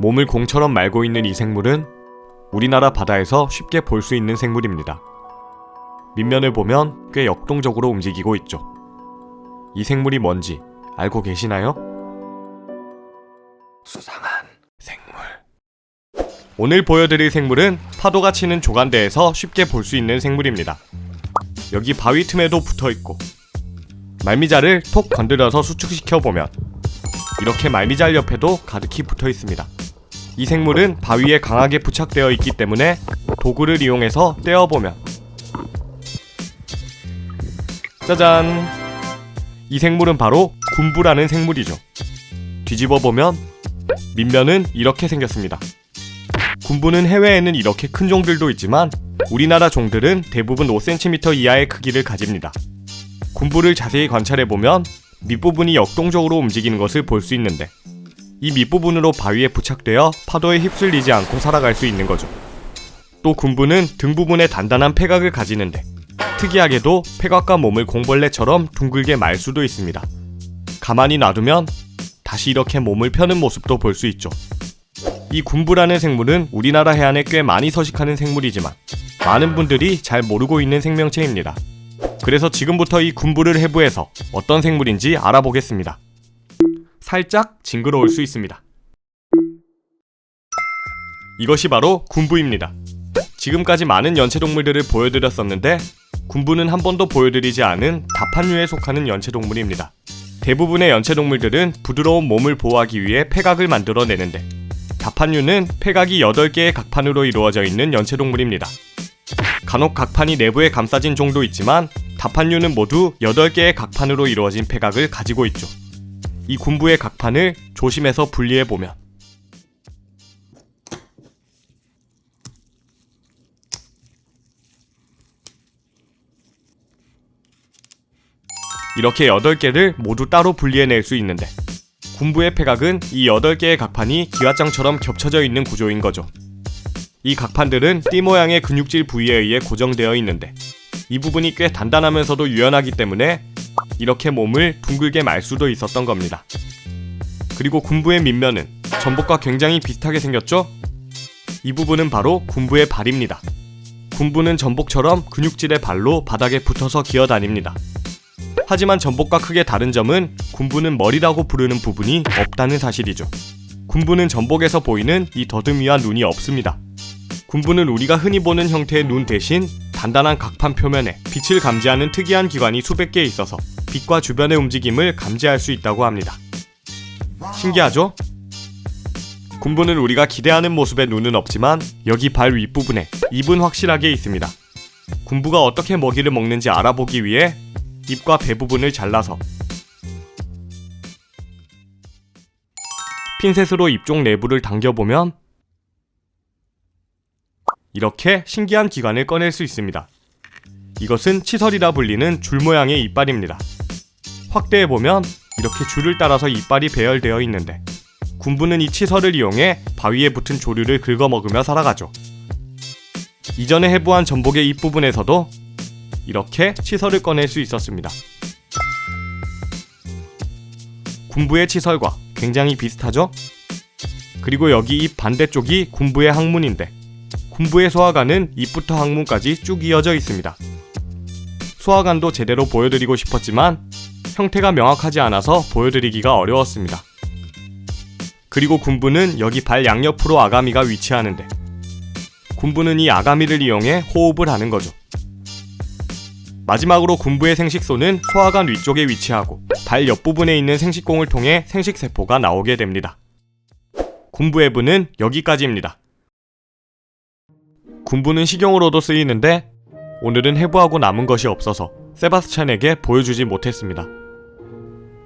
몸을 공처럼 말고 있는 이 생물은 우리나라 바다에서 쉽게 볼 수 있는 생물입니다. 밑면을 보면 꽤 역동적으로 움직이고 있죠. 이 생물이 뭔지 알고 계시나요? 수상한 생물. 오늘 보여드릴 생물은 파도가 치는 조간대에서 쉽게 볼 수 있는 생물입니다. 여기 바위 틈에도 붙어 있고 말미잘을 톡 건드려서 수축시켜 보면 이렇게 말미잘 옆에도 가득히 붙어 있습니다. 이 생물은 바위에 강하게 부착되어 있기 때문에 도구를 이용해서 떼어 보면 짜잔! 이 생물은 바로 군부라는 생물이죠. 뒤집어 보면 밑면은 이렇게 생겼습니다. 군부는 해외에는 이렇게 큰 종들도 있지만 우리나라 종들은 대부분 5cm 이하의 크기를 가집니다. 군부를 자세히 관찰해 보면 밑부분이 역동적으로 움직이는 것을 볼 수 있는데 이 밑부분으로 바위에 부착되어 파도에 휩쓸리지 않고 살아갈 수 있는 거죠. 또 군부는 등 부분에 단단한 폐각을 가지는데 특이하게도 폐각과 몸을 공벌레처럼 둥글게 말 수도 있습니다. 가만히 놔두면 다시 이렇게 몸을 펴는 모습도 볼 수 있죠. 이 군부라는 생물은 우리나라 해안에 꽤 많이 서식하는 생물이지만 많은 분들이 잘 모르고 있는 생명체입니다. 그래서 지금부터 이 군부를 해부해서 어떤 생물인지 알아보겠습니다. 살짝 징그러울 수 있습니다. 이것이 바로 군부입니다. 지금까지 많은 연체동물들을 보여드렸었는데 군부는 한 번도 보여드리지 않은 다판류에 속하는 연체동물입니다. 대부분의 연체동물들은 부드러운 몸을 보호하기 위해 폐각을 만들어내는데 다판류는 폐각이 8개의 각판으로 이루어져 있는 연체동물입니다. 간혹 각판이 내부에 감싸진 종도 있지만 다판류는 모두 8개의 각판으로 이루어진 폐각을 가지고 있죠. 이 군부의 각판을 조심해서 분리해 보면 이렇게 8개를 모두 따로 분리해낼 수 있는데 군부의 폐각은 이 8개의 각판이 기와장처럼 겹쳐져 있는 구조인 거죠. 이 각판들은 띠 모양의 근육질 부위에 의해 고정되어 있는데 이 부분이 꽤 단단하면서도 유연하기 때문에 이렇게 몸을 둥글게 말 수도 있었던 겁니다. 그리고 군부의 밑면은 전복과 굉장히 비슷하게 생겼죠? 이 부분은 바로 군부의 발입니다. 군부는 전복처럼 근육질의 발로 바닥에 붙어서 기어다닙니다. 하지만 전복과 크게 다른 점은 군부는 머리라고 부르는 부분이 없다는 사실이죠. 군부는 전복에서 보이는 이 더듬이와 눈이 없습니다. 군부는 우리가 흔히 보는 형태의 눈 대신 단단한 각판 표면에 빛을 감지하는 특이한 기관이 수백 개 있어서 빛과 주변의 움직임을 감지할 수 있다고 합니다. 신기하죠? 군부는 우리가 기대하는 모습의 눈은 없지만 여기 발 윗부분에 입은 확실하게 있습니다. 군부가 어떻게 먹이를 먹는지 알아보기 위해 입과 배 부분을 잘라서 핀셋으로 입종 내부를 당겨보면 이렇게 신기한 기관을 꺼낼 수 있습니다. 이것은 치설이라 불리는 줄 모양의 이빨입니다. 확대해 보면 이렇게 줄을 따라서 이빨이 배열되어 있는데 군부는 이 치설을 이용해 바위에 붙은 조류를 긁어먹으며 살아가죠. 이전에 해부한 전복의 입부분에서도 이렇게 치설을 꺼낼 수 있었습니다. 군부의 치설과 굉장히 비슷하죠? 그리고 여기 입 반대쪽이 군부의 항문인데 군부의 소화관은 입부터 항문까지 쭉 이어져 있습니다. 소화관도 제대로 보여드리고 싶었지만 형태가 명확하지 않아서 보여드리기가 어려웠습니다. 그리고 군부는 여기 발 양옆으로 아가미가 위치하는데 군부는 이 아가미를 이용해 호흡을 하는 거죠. 마지막으로 군부의 생식소는 소화관 위쪽에 위치하고 발 옆부분에 있는 생식공을 통해 생식세포가 나오게 됩니다. 군부해부는 여기까지입니다. 군부는 식용으로도 쓰이는데 오늘은 해부하고 남은 것이 없어서 세바스찬에게 보여주지 못했습니다.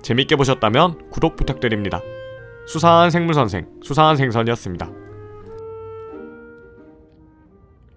재밌게 보셨다면 구독 부탁드립니다. 수상한 생물선생, 수상한 생선이었습니다.